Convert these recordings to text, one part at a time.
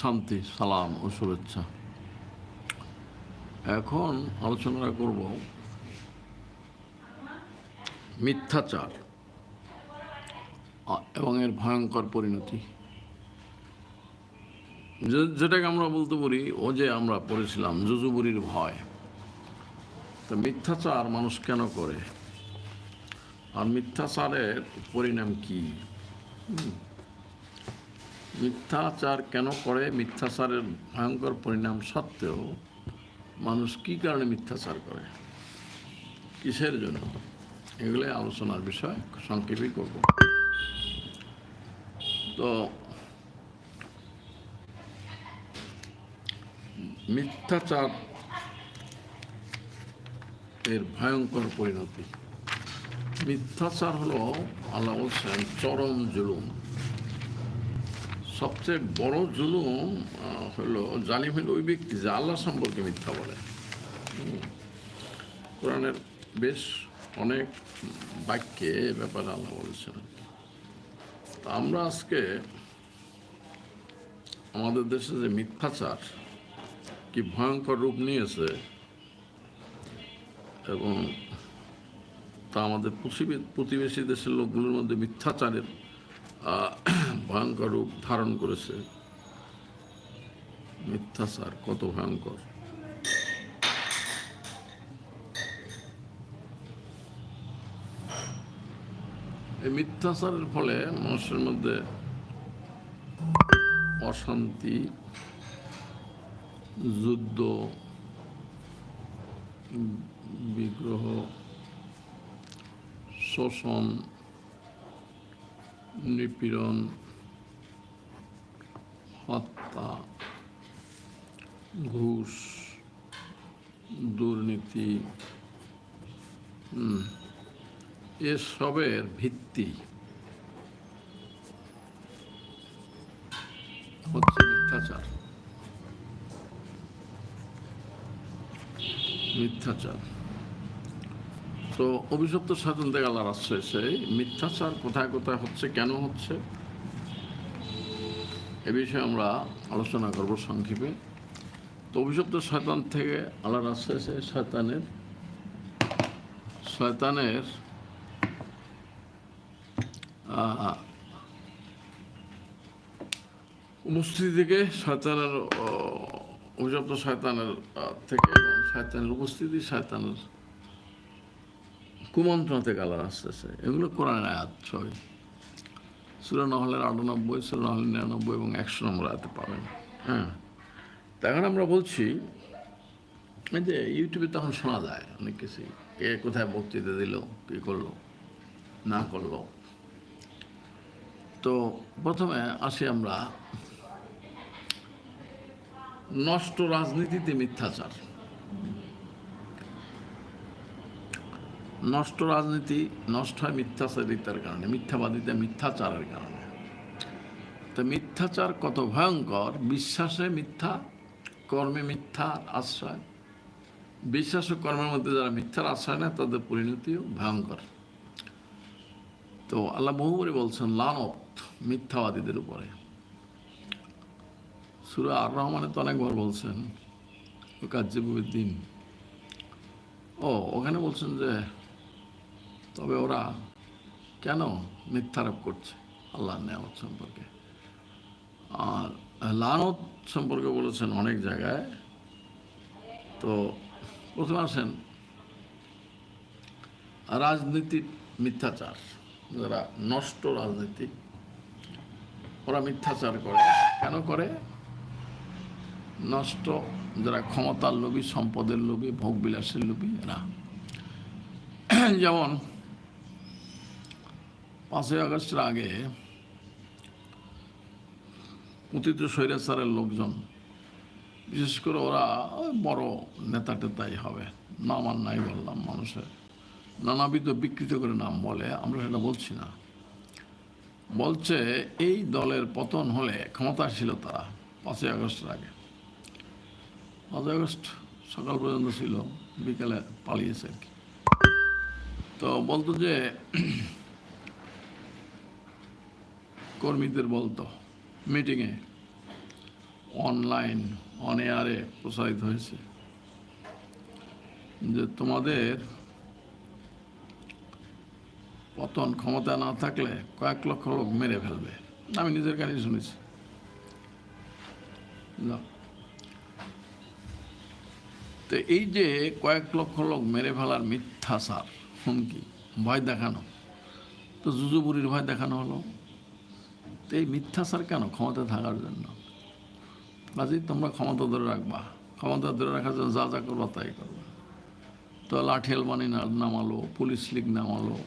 শান্তি, সালাম ও শুভেচ্ছা। এখন আলোচনা করব মিথ্যাচার এবং এর ভয়ঙ্কর পরিণতি। যেটাকে আমরা বলতে পারি, ও যে আমরা পড়েছিলাম যুজুবুরির ভয়। তো মিথ্যাচার মানুষ কেন করে? আর মিথ্যাচারের পরিণাম কি? মিথ্যাচার কেন করে? মিথ্যাচারের ভয়ঙ্কর পরিণাম সত্ত্বেও মানুষ কি কারণে মিথ্যাচার করে? কিসের জন্য? এগুলো আলোচনার বিষয় সংক্ষেপেই করব। তো, মিথ্যাচার এর ভয়ঙ্কর পরিণতি। মিথ্যাচার হলো, আল্লাহ বলছেন, চরম জুলুম। সবচেয়ে বড় জুলুম হলো জালিম হলো ওই ব্যক্তি যে আল্লাহ সম্পর্কে মিথ্যা বলে। কোরআনের বেশ অনেক বাক্যে এ ব্যাপারে আল্লাহ বলেছেন আমরা আজকে আমাদের দেশে যে মিথ্যাচার কি ভয়ঙ্কর রূপ নিয়েছে এবং তা আমাদের প্রতিবেশী দেশের লোকগুলোর মধ্যে মিথ্যাচারের ভয়ঙ্কর রূপ ধারণ করেছে। মিথ্যাচার কত ভয়ঙ্কর। এই মিথ্যাচারের ফলে মানুষের মধ্যে অশান্তি, যুদ্ধ, বিগ্রহ, শোষণ, নিপীড়ন হত্যা ঘুষ, দুর্নীতি এসবের ভিত্তি হচ্ছে মিথ্যাচার। মিথ্যাচার। তো অভিশপ্ত সাধন থেকে আল্লাহর আশ্রয় সেই মিথ্যাচার কোথায় কোথায় হচ্ছে, কেন হচ্ছে? এ বিষয়ে আমরা আলোচনা করব সংক্ষেপে। তো অভিশপ্ত শয়তান থেকে আল্লাহর আশ্রয় সেই শয়তানের শয়তানের উপস্থিতি থেকে শয়তানের অভিশপ্ত শয়তানের থেকে এবং শয়তানের উপস্থিতি, শয়তানের কুমন্ত্রণা থেকে আল্লাহ আসতেছে এগুলো কোরআন আয়াত ছয় সুরা নহলের আটানব্বই সুরা নহলের নিরানব্বই এবং একশো নম্বর আয়াতে পাবেন। হ্যাঁ। তখন আমরা বলছি যে ইউটিউবে তখন শোনা যায় অনেক কিছুই কে কোথায় বক্তৃতা দিল, কী করল, না করল। তো প্রথমে আসি আমরা নষ্ট রাজনীতিতে মিথ্যাচার। নষ্ট রাজনীতি, নষ্ট হয় মিথ্যাচারিতার কারণে মিথ্যাবাদিতা মিথ্যাচারের কারণে। তো মিথ্যাচার কত ভয়ঙ্কর, বিশ্বাসে মিথ্যা, কর্মে মিথ্যার আশ্রয়। বিশ্বাস ও কর্মের মধ্যে যারা মিথ্যার আশ্রয় নেয়, তাদের পরিণতিও ভয়ঙ্কর। তো আল্লাহ বহুবরে বলছেন, লানত মিথ্যাবাদীদের উপরে। সুরা আর রহমানে তো অনেকবার বলছেন কার্যবুয়ের ও, ওখানে বলছেন যে তবে ওরা কেন মিথ্যারোপ করছে? আল্লাহর নেয়ামত সম্পর্কে। আর লানত সম্পর্কে বলেছেন অনেক জায়গায়। তো প্রথমে আসেন রাজনীতির মিথ্যাচার। যারা নষ্ট রাজনীতি, ওরা মিথ্যাচার করে। কেন করে? নষ্ট যারা ক্ষমতার লোভী, সম্পদের লোভী, ভোগবিলাসের লোভী, এরা। যেমন পাঁচই আগস্টের আগে পতিত স্বৈরাচারের লোকজন, বিশেষ করে ওরা বড় নেতা টেতাই হবে। নাম আর নাই বললাম মানুষের। নানাবিধ বিকৃত করে নাম বলে, আমরা সেটা বলছি না। বলছে, এই দলের পতন হলে ক্ষমতা ছিল তারা, পাঁচই আগস্টের আগে। পাঁচই আগস্ট সকাল পর্যন্ত ছিল, বিকেলে পালিয়েছে আর কি। তো বলতো যে কর্মীদের বলতো মিটিংয়ে অনলাইন অন এয়ারে প্রসারিত হয়েছে যে তোমাদের পতন ক্ষমতা না থাকলে কয়েক লক্ষ লোক মেরে ফেলবে। আমি নিজের কানে শুনেছি। তো এই যে কয়েক লক্ষ লোক মেরে ফেলার মিথ্যাচার হুমকি, ভয় দেখানো, তো জুজুবুরির ভয় দেখানো হলো। তো এই মিথ্যাচার কেন? ক্ষমতা থাকার জন্য। কাজেই তোমরা ক্ষমতা ধরে রাখবা। ক্ষমতা ধরে রাখার জন্য যা যা করবা তাই করবা। তো লাঠি আলমানি না- নামালো, পুলিশ লীগ নামালো।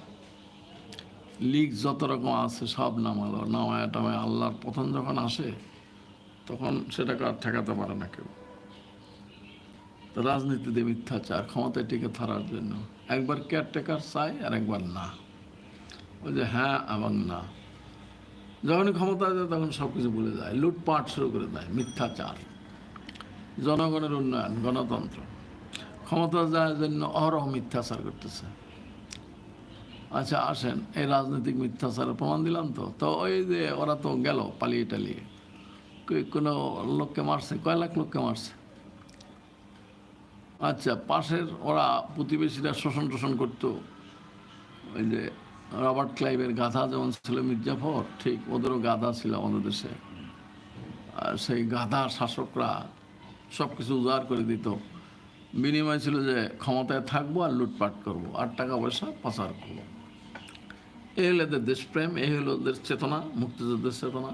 লীগ যত রকম আছে সব নামালো। নামায় টামায় আল্লাহর প্রথম যখন আসে, তখন সেটাকে আর ঠেকাতে পারে না কেউ। রাজনীতিতে মিথ্যাচার, ক্ষমতায় টিকে থাকার জন্য। একবার কেয়ারটেকার চাই আর একবার না। ওই যে হ্যাঁ এবং না। যখনই ক্ষমতা যায় তখন সব কিছু ভুলে যায় লুটপাট শুরু করে দেয়, মিথ্যাচার, জনগণের উন্নয়ন, গণতন্ত্র। ক্ষমতা যাওয়ার জন্য অহরহ মিথ্যাচার করতেছে। আচ্ছা আসেন, এই রাজনৈতিক মিথ্যাচারের প্রমাণ দিলাম তো। তো ওই যে ওরা তো গেল পালিয়ে টালিয়ে। কোনো লোককে মারছে? কয় লাখ লোককে মারছে? আচ্ছা পাশের ওরা প্রতিবেশীরা শোষণ টোষণ করতো। ওই যে রবার্ট ক্লাইভের গাধা যেমন ছিল মির্জাফর, ঠিক ওদেরও গাধা ছিল আমাদের দেশে। আর সেই গাধা শাসকরা সব কিছু উজাড় করে দিত। বিনিময় ছিল যে ক্ষমতায় থাকব আর লুটপাট করব, আর টাকা পয়সা পাচার করব। এই হলো এদের দেশপ্রেম, এই হলো ওদের চেতনা, মুক্তিযুদ্ধের চেতনা।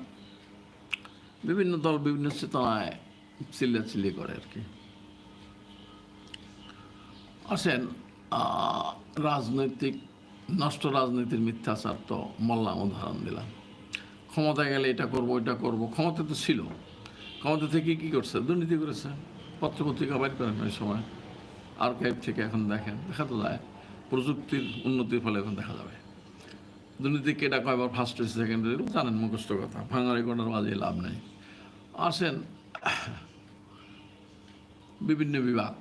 বিভিন্ন দল বিভিন্ন চেতনায় চিল্লাচিল্লি করে আর কি। আসেন রাজনৈতিক নষ্ট রাজনীতির মিথ্যাচার তো বললাম উদাহরণ দিলাম। ক্ষমতায় গেলে এটা করব এটা করব। ক্ষমতা তো ছিল। ক্ষমতা থেকে কি করছে? দুর্নীতি করেছে। পত্রপত্রিকা বাইর করেন ওই সময়। আর্কাইভ থেকে এখন দেখেন। দেখা তো যায়। প্রযুক্তির উন্নতির ফলে এখন দেখা যাবে। দুর্নীতি কেটা কয়বার ফার্স্ট হয়েছে সেকেন্ড হয়েছে জানেন মুখস্থ কথা। ভাঙারি করার মাঝে লাভ নেই। আসেন, বিভিন্ন বিভাগ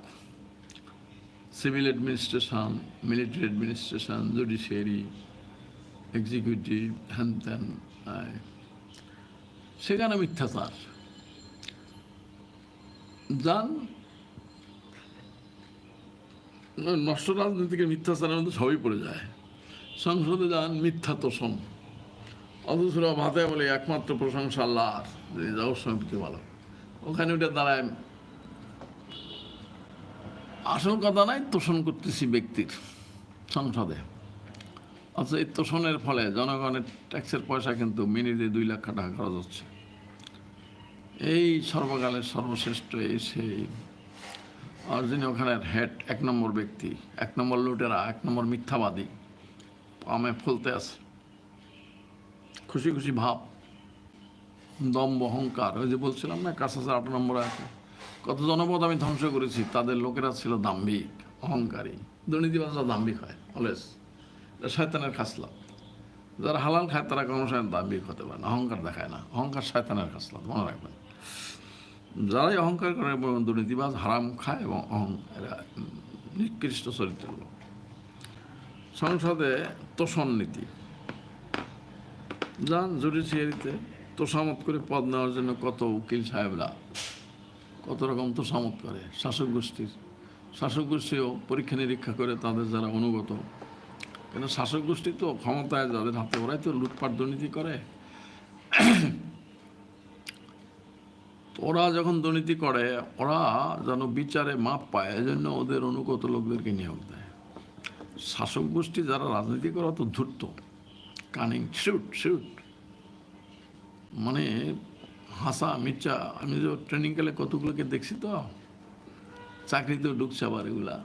civil administration military administration judiciary executive হ্যান ত্যান সেখানে মিথ্যাচার। যান নষ্ট রাজনীতিকে মিথ্যাচারের মধ্যে সবই পড়ে যায়। সংসদে যান মিথ্যা তোষণ অথচ ভাতে বলে একমাত্র প্রশংসা আল্লাহর, যে যাও ভালো ওখানে ওটা দাঁড়ায় আসল কথা নাই, তোষণ করতেছি ব্যক্তির সংসদে। অথচ এই তোষণের ফলে জনগণের ট্যাক্সের পয়সা কিন্তু মিনিটে দুই লাখ টাকা খরচ হচ্ছে। এই সর্বকালের সর্বশ্রেষ্ঠ এই সেই আর যিনি ওখানের হেড, এক নম্বর ব্যক্তি, এক নম্বর লুটেরা, এক নম্বর মিথ্যাবাদী। আমে ফুলতে আছে। খুশি খুশি ভাব দম্ব অহংকার, ওই যে বলছিলাম না, কাছাকাছি আট নম্বর আছে। কত জনপদ আমি ধ্বংস করেছি, তাদের লোকেরা ছিল দাম্ভিক, অহংকারী। দুর্নীতিবাজরা দাম্ভিক হয় অলওয়েজ শয়তানের খাসলাত। যারা হালাল খায়, তারা কোনো সময় দাম্ভিক হতে পারে না, অহংকার দেখায় না। অহংকার শয়তানের খাসলাত, মনে রাখবেন। যারাই অহংকার করে এবং দুর্নীতিবাজ, হারাম খায় এবং এরা নিকৃষ্ট চরিত্রের লোক। সংসদে তোষণ নীতি। যান জুডিশিয়ারিতে তোষামত করে পদ নেওয়ার জন্য কত উকিল সাহেবরা কত রকম তোষামত করে। শাসক গোষ্ঠীর। শাসক গোষ্ঠীও পরীক্ষা নিরীক্ষা করে তাদের যারা অনুগত। কেন শাসক গোষ্ঠী তো ক্ষমতায় যাদের হাতে ওরাই তো লুটপাট দুর্নীতি করে। ওরা যখন দুর্নীতি করে, ওরা যেন বিচারে মাপ পায়, এজন্য ওদের অনুগত লোকদেরকে নিয়োগ দেয়। শাসক গোষ্ঠী যারা রাজনীতি করে তো ধূর্ত। কানিং শুট শুট মানে হাসা, মির্চা, আমি যে ট্রেনিং কালে কতগুলোকে দেখছি তো, চাকরিতেও ঢুকছে আবার এগুলা।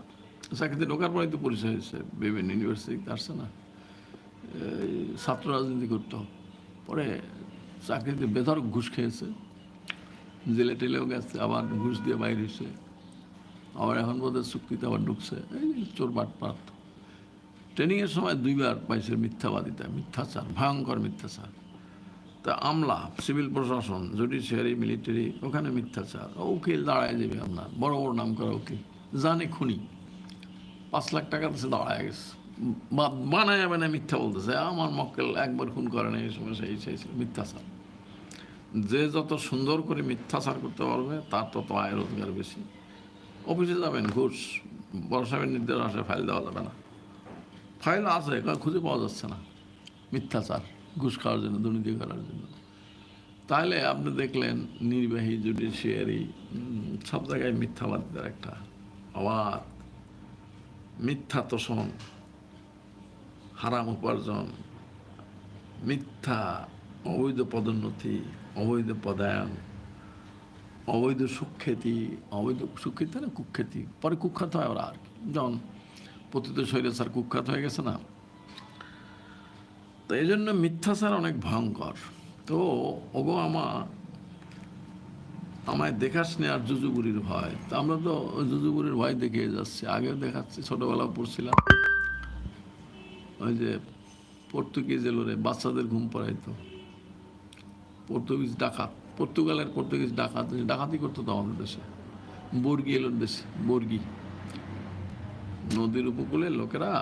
চাকরিতে ঢোকার পরেই তো পরিচয় হয়েছে, বিভিন্ন ইউনিভার্সিটিতে আসছে না। ছাত্র রাজনীতি করতো। পরে চাকরিতে বেধরক ঘুষ খেয়েছে। জেলে টেলেও গেছে, আবার ঘুষ দিয়ে বাইরে হয়েছে। আবার এখন বোধহয় চুক্তিতে আবার ঢুকছে। এই চোর বাটপাট ট্রেনিংয়ের সময় দুইবার পাইছে মিথ্যাবাদিতা, মিথ্যাচার, ভয়ঙ্কর মিথ্যাচার। তা আমলা, সিভিল প্রশাসন, জুডিশিয়ারি, মিলিটারি, ওখানে মিথ্যাচার। উকিল দাঁড়ায় যাবে আপনার, বড় বড় নাম করা উকিল। জানে খুনি। পাঁচ লাখ টাকা দিচ্ছে দাঁড়ায় গেছে। বানায় বানায় মিথ্যা বলতেছে। আমার মক্কেল একবার খুন করে না এই সময় সেই সেই মিথ্যাচার। যে যত সুন্দর করে মিথ্যাচার করতে পারবে, তার তত আয় রোজগার বেশি। অফিসে যাবেন, ঘুষ। বড় সাহেবের নির্দেশ আসে, ফাইল দেওয়া যাবে না। ফাইল আছে খুঁজে পাওয়া যাচ্ছে না। মিথ্যাচার। ঘুষ খাওয়ার জন্য, দুর্নীতি করার জন্য। তাহলে আপনি দেখলেন নির্বাহী, জুডিশিয়ারি সব জায়গায় মিথ্যাবাদীদের একটা অবাধ, মিথ্যা তোষণ, হারাম উপার্জন, মিথ্যা, অবৈধ পদোন্নতি, অবৈধ পদায়ন, অবৈধ সুখ্যাতি অবৈধ সুখ্যাতি না কুখ্যাতি, পরে কুখ্যাত হয় ওরা আর কি। যেমন পতিত শরীরে স্যার কুখ্যাত হয়ে গেছে না? তো এই জন্য মিথ্যাচার অনেক ভয়ঙ্কর। তো ওগো আমা, আমায় দেখাস নে আর জুজুগুরির ভয়। তো আমরা তো ওই জুজুবুরির ভয় দেখিয়ে যাচ্ছি। আগেও দেখাচ্ছি ছোটোবেলা পড়ছিলাম। ওই যে পর্তুগিজ এলোরে বাচ্চাদের ঘুম পড়াইতো। পর্তুগিজ ডাকাত, পর্তুগালের পর্তুগিজ ডাকাত ডাকাতি করতো তো আমাদের দেশে। বর্গি এলোর দেশে, বর্গি। নদীর উপকূলে লোকেরা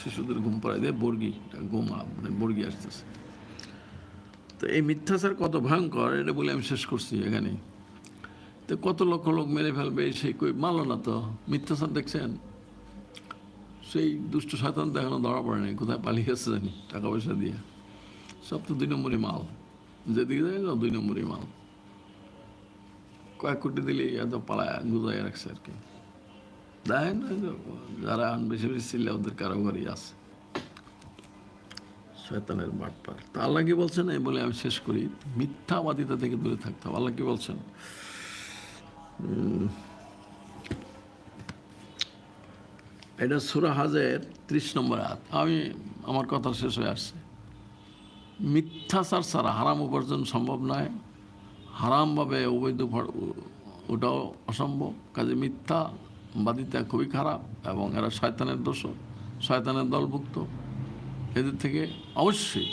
শিশুদের ঘুম পড়াই দেয়, বর্গি ঘুম মানে বর্গি আসতেছে। তো এই মিথ্যাচার কত ভয়ঙ্কর, এটা বলে আমি শেষ করছি এখানে। তো কত লক্ষ লোক মেরে ফেলবে, সেই কই মানলো না তো? মিথ্যাচার দেখছেন? সেই দুষ্ট শয়তান তো এখনও ধরা পড়ে নাই, কোথায় পালিয়ে গেছে জানি, টাকা পয়সা দিয়ে। সব তো দুই নম্বরই মাল। যেদিকে যায় সব দুই নম্বরই মাল। কয়েক কোটি দিলে এত পালায় গুজাই রাখছে আর কি। বেশি বেশি ছিল ওদের আছে। শয়তানের বাটপার। তা আল্লাহ কি বলছেন? এই বলে আমি শেষ করি। মিথ্যাবাদিতা থেকে দূরে থাকতে হবে। আল্লাহ কি বলছেন? এটা সুরা হাজের ত্রিশ নম্বর হাত আমি, আমার কথা শেষ হয়ে আসছে। মিথ্যাচার ছাড়া হারাম উপার্জন সম্ভব নয়। হারামভাবে অবৈধ ওটাও অসম্ভব। কাজে মিথ্যা বাদিতা খুবই খারাপ এবং এরা শয়তানের দোষ শয়তানের দলভুক্ত। এদের থেকে অবশ্যই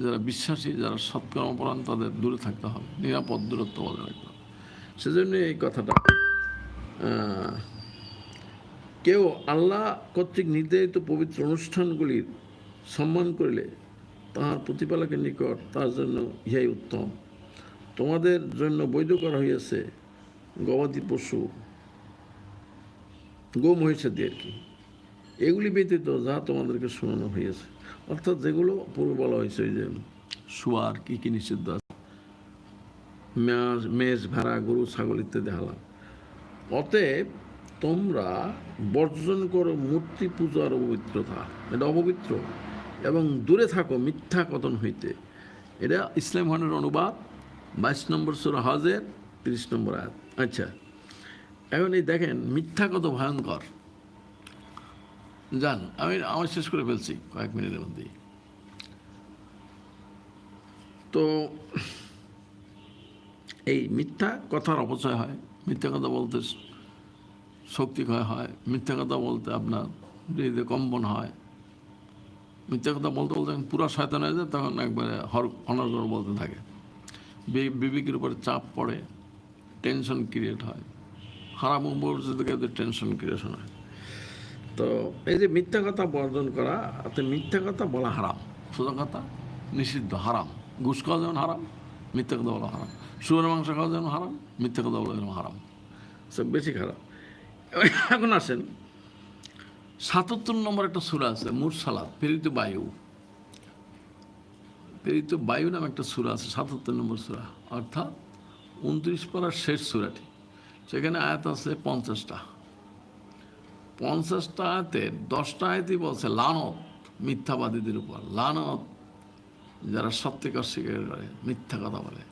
যারা বিশ্বাসী, যারা সৎকর্মপরায়ণ তাদের দূরে থাকতে হবে, নিরাপদ দূরত্ব বজায় রাখতে হবে। সেজন্য এই কথাটা কেউ আল্লাহ কর্তৃক নির্ধারিত পবিত্র অনুষ্ঠানগুলির সম্মান করিলে তাহার প্রতিপালকের নিকট তার জন্য ইহাই উত্তম। তোমাদের জন্য বৈধ করা হইয়াছে গবাদি পশু গো মহিষাদি আর কি? এগুলি ব্যতীত যা তোমাদেরকে শোনানো হয়েছে অর্থাৎ যেগুলো পূর্বে বলা হয়েছে যে শুয়ার কী কী নিষিদ্ধ আছে? মেষ ভেড়া, গরু, ছাগল ইত্যাদি হালাল। অতএব তোমরা বর্জন করো মূর্তি পূজার অপবিত্রতা। এটা অপবিত্র এবং দূরে থাকো মিথ্যা কথন হইতে। এটা ইসলাম খানের অনুবাদ, বাইশ নম্বর সুরা হজের তিরিশ নম্বর আয়াত। আচ্ছা। এখন এই দেখেন, মিথ্যা কত ভয়ঙ্কর। যান আমি আমার শেষ করে ফেলছি কয়েক মিনিটের মধ্যেই। তো, এই মিথ্যা কথার অপচয় হয়, মিথ্যা কথা বলতে শক্তি ক্ষয় হয়, মিথ্যা কথা বলতে আপনার হৃদয় কম্পন হয়। মিথ্যা কথা বলতে বলতে যখন পুরো শয়তান হয়ে যায়, তখন একবারে হর অনর্গর বলতে থাকে। বিবেকের উপরে চাপ পড়ে টেনশন ক্রিয়েট হয়। হারাম উপর্যিত টেনশন ক্রিয়েশন হয়। তো এই যে মিথ্যা কথা বর্জন করা অর্থাৎ মিথ্যা কথা বলা হারাম। সোজা কথা নিষিদ্ধ, হারাম। ঘুষ খাওয়া যেমন হারাম, মিথ্যা কথা বলা হারাম। শুয়োর মাংস খাওয়া যেমন হারাম, মিথ্যা কথা বলা যেমন হারাম। সব বেশি খারাপ। এখন আসেন, সাতাত্তর নম্বর একটা সুরা আছে, মুরসালাত, প্রেরিত বায়ু। প্রেরিত বায়ু নামে একটা সুরা আছে, সাতাত্তর নম্বর সুরা। অর্থাৎ উনত্রিশ পাড়ার শেষ সুরাটি। সেখানে আয়াত আছে পঞ্চাশটা। পঞ্চাশটা আয়াতে দশটা আয়াতই বলছে লানত, মিথ্যাবাদীদের উপর। লানত, যারা সত্যিক অস্বীকার করে, মিথ্যা কথা বলে।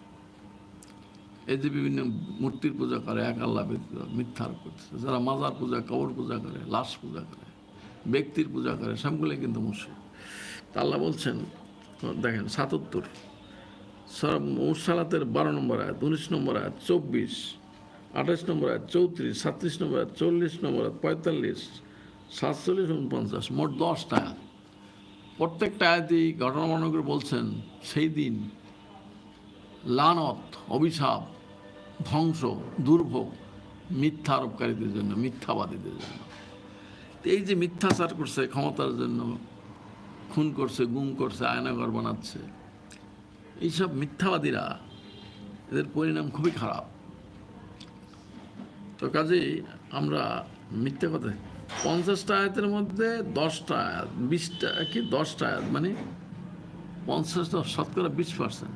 এই যে বিভিন্ন মূর্তির পূজা করে, এক আল্লাহ ব্যতীত মিথ্যা আরোপ যারা মাজার পূজা, কবর পূজা করে, লাশ পূজা করে, ব্যক্তির পূজা করে, সবগুলোই কিন্তু মুসলিম তা আল্লাহ বলছেন, দেখেন, সাতাত্তর মুসালাতের বারো নম্বর আয়াত, উনিশ নম্বর আয়াত, চব্বিশ। আঠাশ নম্বর আয়াত চৌত্রিশ সাতত্রিশ নম্বর আয়াত চল্লিশ নম্বর আয়াত পঁয়তাল্লিশ, সাতচল্লিশ উনপঞ্চাশ, মোট দশটা আয়াত প্রত্যেকটা আয়াতই ঘটনা বর্ণনা করে বলছেন, সেই দিন লানত, অভিশাপ, ধ্বংস, দুর্ভোগ, মিথ্যা আরোপকারীদের জন্য, মিথ্যাবাদীদের জন্য। এই যে মিথ্যাচার করছে, ক্ষমতার জন্য, খুন করছে, গুম করছে, আয়নাঘর বানাচ্ছে, এইসব মিথ্যাবাদীরা, এদের পরিণাম খুবই খারাপ। তো কাজেই আমরা মিথ্যা কথা পঞ্চাশটা আয়াতের মধ্যে দশটা আয়াত, বিশটা, কি দশটা আয়াত? মানে পঞ্চাশটা শতকরা বিশ পার্সেন্ট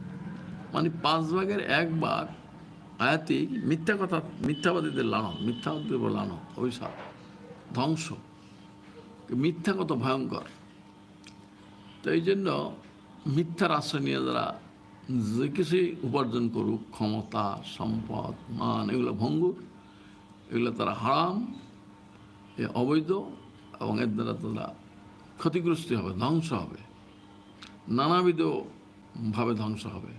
মানে পাঁচ ভাগের এক ভাগ আয়াতেই মিথ্যা কথা, মিথ্যাবাদীদের লানত মিথ্যাবাদীদের লানত অভিশাপ, ধ্বংস। মিথ্যা কত ভয়ঙ্কর। তো এই জন্য মিথ্যার আশ্রয় নিয়ে যারা যে কিছুই উপার্জন করুক, ক্ষমতা, সম্পদ, মান, এগুলো ভঙ্গুর এগুলো তারা হারাম, এ অবৈধ এবং এর দ্বারা তারা ক্ষতিগ্রস্ত হবে, ধ্বংস হবে। নানাবিধভাবে ধ্বংস হবে।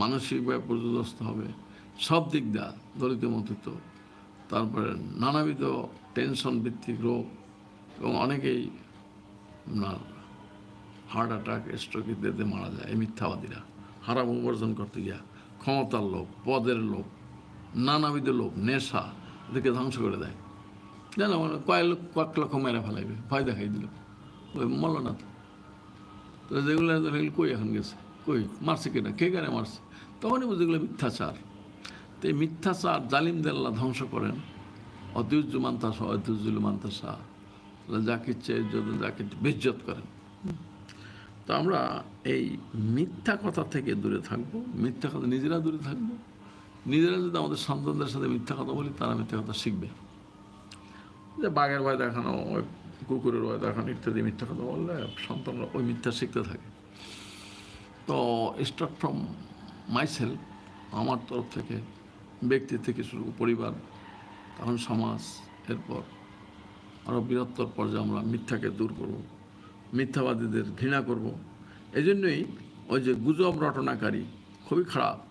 মানসিকভাবে পর্যদস্ত হবে। সব দিক দিয়ে দলিত মতিত। তারপরে নানাবিধ টেনশন ভিত্তিক রোগ এবং অনেকেই আপনার হার্ট অ্যাটাক স্ট্রোক ইত্যাদি মারা যায়, এই মিথ্যাবাদীরা। হারাম উপার্জন করতে গিয়া ক্ষমতার লোভ, পদের লোভ, নানাবিধ লোভ, নেশা এদেরকে ধ্বংস করে দেয়। জানো মানে কয়েক কয়েক লক্ষ মেরে ফেলাইবে, ভয় দেখাই দিল। ওই মরল না তো যেগুলো কই এখন গেছে? কই? মারছে কেনা কে কেন মারছে? তখনই বুঝে এগুলো মিথ্যাচার। তো এই মিথ্যাচার জালিমদের আল্লাহ ধ্বংস করেন। অতিউজ্জু মান্তাসা অতিউজ্জুল মান্তাসা যাকে ইচ্ছে যদি যাকে বেজ্জত করেন। তো আমরা এই মিথ্যা কথা থেকে দূরে থাকব, মিথ্যা কথা নিজেরা দূরে থাকব। নিজেরা যদি আমাদের সন্তানদের সাথে মিথ্যা কথা বলি, তারা মিথ্যা কথা শিখবে। যে বাঘের ভয় দেখানো, ওই কুকুরের ভয় দেখানো ইত্যাদি মিথ্যা কথা বললে সন্তানরা ওই মিথ্যা শিখতে থাকে। তো স্টার্ট ফ্রম মাইসেল আমার তরফ থেকে, ব্যক্তি থেকে শুরু পরিবার, তখন সমাজ, এরপর আরও বৃহত্তর পর্যায়ে আমরা মিথ্যাকে দূর করব, মিথ্যাবাদীদের ঘৃণা করব। এই জন্যই ওই যে গুজব রটনাকারী খুবই খারাপ।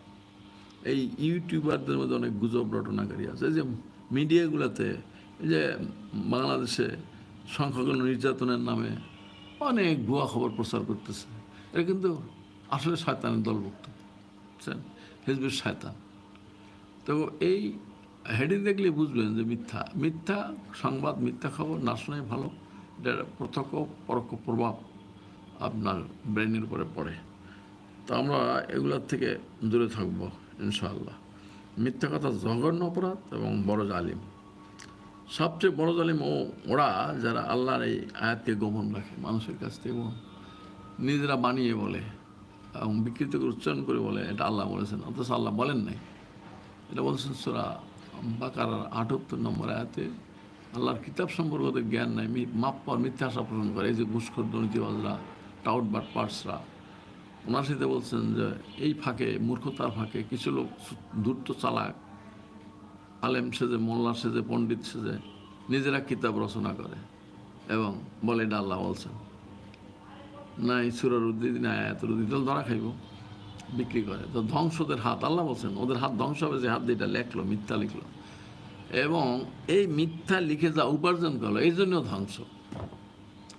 এই ইউটিউবারদের মধ্যে অনেক গুজব রটনাকারী আছে। যে মিডিয়াগুলোতে যে বাংলাদেশে সংখ্যাগুলো নির্যাতনের নামে অনেক ভুয়া খবর প্রচার করতেছে। এটা কিন্তু আসলে শয়তানের দলভুক্ত, বুঝছেন? হিজবুর শয়তান। তো এই হেডিং দেখলে বুঝবেন যে মিথ্যা। মিথ্যা সংবাদ, মিথ্যা খবর না শোনাই ভালো। এটার প্রত্যক্ষ, পরোক্ষ প্রভাব আপনার ব্রেনের উপরে পড়ে। তো আমরা এগুলোর থেকে দূরে থাকব। ইনশাআল্লাহ। মিথ্যা কথা জঘন্য অপরাধ এবং বড় জালিম। সবচেয়ে বড় জালিম ও ওরা যারা আল্লাহর এই আয়াতকে গোপন রাখে, মানুষের কাছ থেকে নিজেরা বানিয়ে বলে এবং বিকৃত করে উচ্চারণ করে বলে, এটা আল্লাহ বলেছেন। অথচ আল্লাহ বলেন নাই। এটা বলছেন সুরা বাকার আটাত্তর নম্বর আয়াতে, আল্লাহর কিতাব সম্পর্কে জ্ঞান নাই মাপ পর মিথ্যা আশা পোষণ করে। এই যে ঘুষখোর দুর্নীতিবাজরা টাউট বাট পার্সরা ওনার সাথে বলছেন যে, এই ফাঁকে, মূর্খতার ফাঁকে কিছু লোক ধূর্ত চালাক। আলেম সেজে, মোল্লা সেজে, পণ্ডিত সেজে, নিজেরা কিতাব রচনা করে এবং বলে এটা আল্লাহ বলছেন। নাই সুরার উদ্দিন, না আয়াতের উদ্দিন ধরা খাইব। বিক্রি করে। তো ধ্বংসদের হাত, আল্লাহ বলছেন, ওদের হাত ধ্বংস হবে যে হাত দিয়ে এটা লেখলো, মিথ্যা লিখলো। এবং এই মিথ্যা লিখে যা উপার্জন করল, এই জন্য ধ্বংস।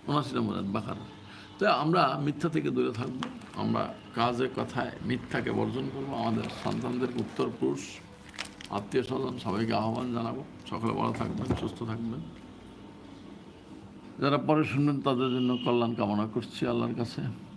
উনাশি নম্বর বাকার। তো আমরা মিথ্যা থেকে দূরে থাকব। আমরা কাজে কথায় মিথ্যাকে বর্জন করব। আমাদের সন্তানদের উত্তর পুরুষ, আত্মীয় স্বজন সবাইকে আহ্বান জানাব। সকলে ভালো থাকবেন, সুস্থ থাকবেন। যারা পরে শুনবেন, তাদের জন্য কল্যাণ কামনা করছি আল্লাহর কাছে।